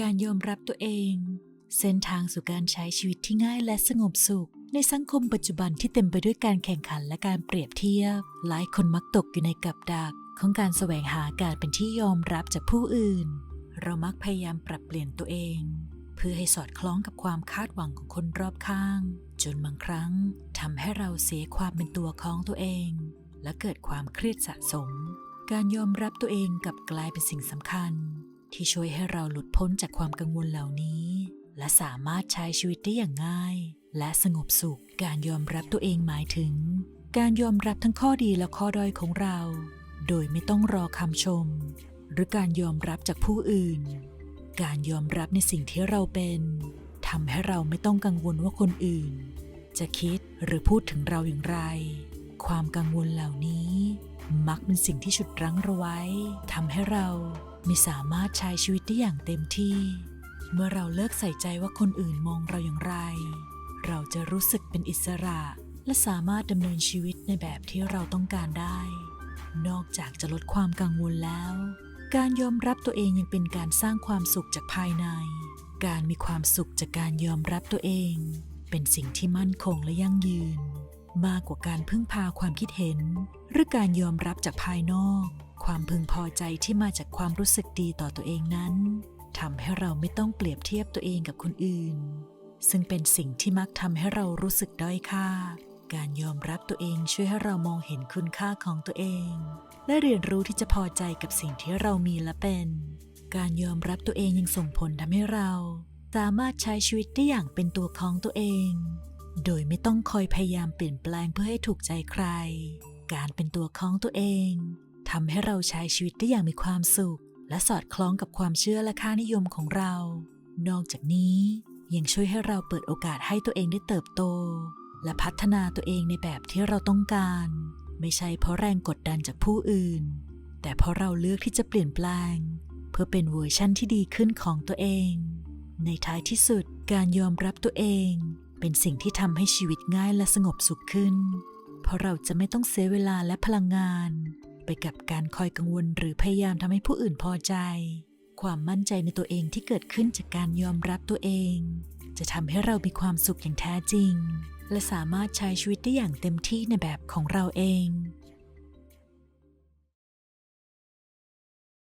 การยอมรับตัวเอง เส้นทางสู่การใช้ชีวิตที่ง่ายและสงบสุข ในสังคมปัจจุบันที่เต็มไปด้วยการแข่งขันและการเปรียบเทียบ หลายคนมักตกอยู่ในกับดัก ของการแสวงหาการเป็นที่ยอมรับจากผู้อื่น เรามักพยายามปรับเปลี่ยนตัวเอง เพื่อให้สอดคล้องกับความคาดหวังของคนรอบข้าง จนบางครั้งทำให้เราเสียความเป็นตัวของตัวเอง และเกิดความเครียดสะสม การยอมรับตัวเองกับกลายเป็นสิ่งสำคัญ ที่ช่วยให้เราหลุดพ้นจากความกังวลเหล่านี้ และสามารถใช้ชีวิตได้อย่างง่าย และสงบสุข การยอมรับตัวเองหมายถึง การยอมรับทั้งข้อดีและข้อด้อยของเรา โดยไม่ต้องรอคำชม หรือการยอมรับจากผู้อื่น การยอมรับในสิ่งที่เราเป็นทำให้เราไม่ต้องกังวลว่าคนอื่น จะคิดหรือพูดถึงเราอย่างไร ความกังวลเหล่านี้ มักเป็นสิ่งที่ฉุดรั้งเราไว้ทำให้เราไม่สามารถใช้ชีวิตได้อย่างเต็มที่ เมื่อเราเลิกใส่ใจว่าคนอื่นมองเราอย่างไร เราจะรู้สึกเป็นอิสระ และสามารถดำเนินชีวิตในแบบที่เราต้องการได้ นอกจากจะลดความกังวลแล้ว การยอมรับตัวเองยังเป็นการสร้างความสุขจากภายใน การมีความสุขจากการยอมรับตัวเอง เป็นสิ่งที่มั่นคงและยั่งยืน มากกว่าการพึ่งพาความคิดเห็น หรือการยอมรับจากภายนอก ความพึงพอใจที่มาจากความรู้สึกดีต่อตัวเองนั้นทำให้เราไม่ต้องเปรียบเทียบตัวเองกับคนอื่น ซึ่งเป็นสิ่งที่มักทำให้เรารู้สึกด้อยค่า การยอมรับตัวเองช่วยให้เรามองเห็นคุณค่าของตัวเอง และเรียนรู้ที่จะพอใจกับสิ่งที่เรามีและเป็น การยอมรับตัวเองยังส่งผลทำให้เรา สามารถใช้ชีวิตได้อย่างเป็นตัวของตัวเอง โดยไม่ต้องคอยพยายามเปลี่ยนแปลงเพื่อให้ถูกใจใคร การเป็นตัวของตัวเองทำให้เราใช้ชีวิตได้อย่างมีความสุข และสอดคล้องกับความเชื่อและค่านิยมของเรา นอกจากนี้ยังช่วยให้เราเปิดโอกาสให้ตัวเองได้เติบโต และพัฒนาตัวเองในแบบที่เราต้องการ ไม่ใช่เพราะแรงกดดันจากผู้อื่น แต่เพราะเราเลือกที่จะเปลี่ยนแปลง เพื่อเป็นเวอร์ชั่นที่ดีขึ้นของตัวเอง ในท้ายที่สุดการยอมรับตัวเอง เป็นสิ่งที่ทำให้ชีวิตง่ายและสงบสุขขึ้น เพราะเราจะไม่ต้องเสียเวลาและพลังงาน ไปกับการคอยกังวลหรือพยายามทำให้ผู้อื่นพอใจ ความมั่นใจในตัวเองที่เกิดขึ้นจากการยอมรับตัวเอง จะทำให้เรามีความสุขอย่างแท้จริง และสามารถใช้ชีวิตได้อย่างเต็มที่ในแบบของเราเอง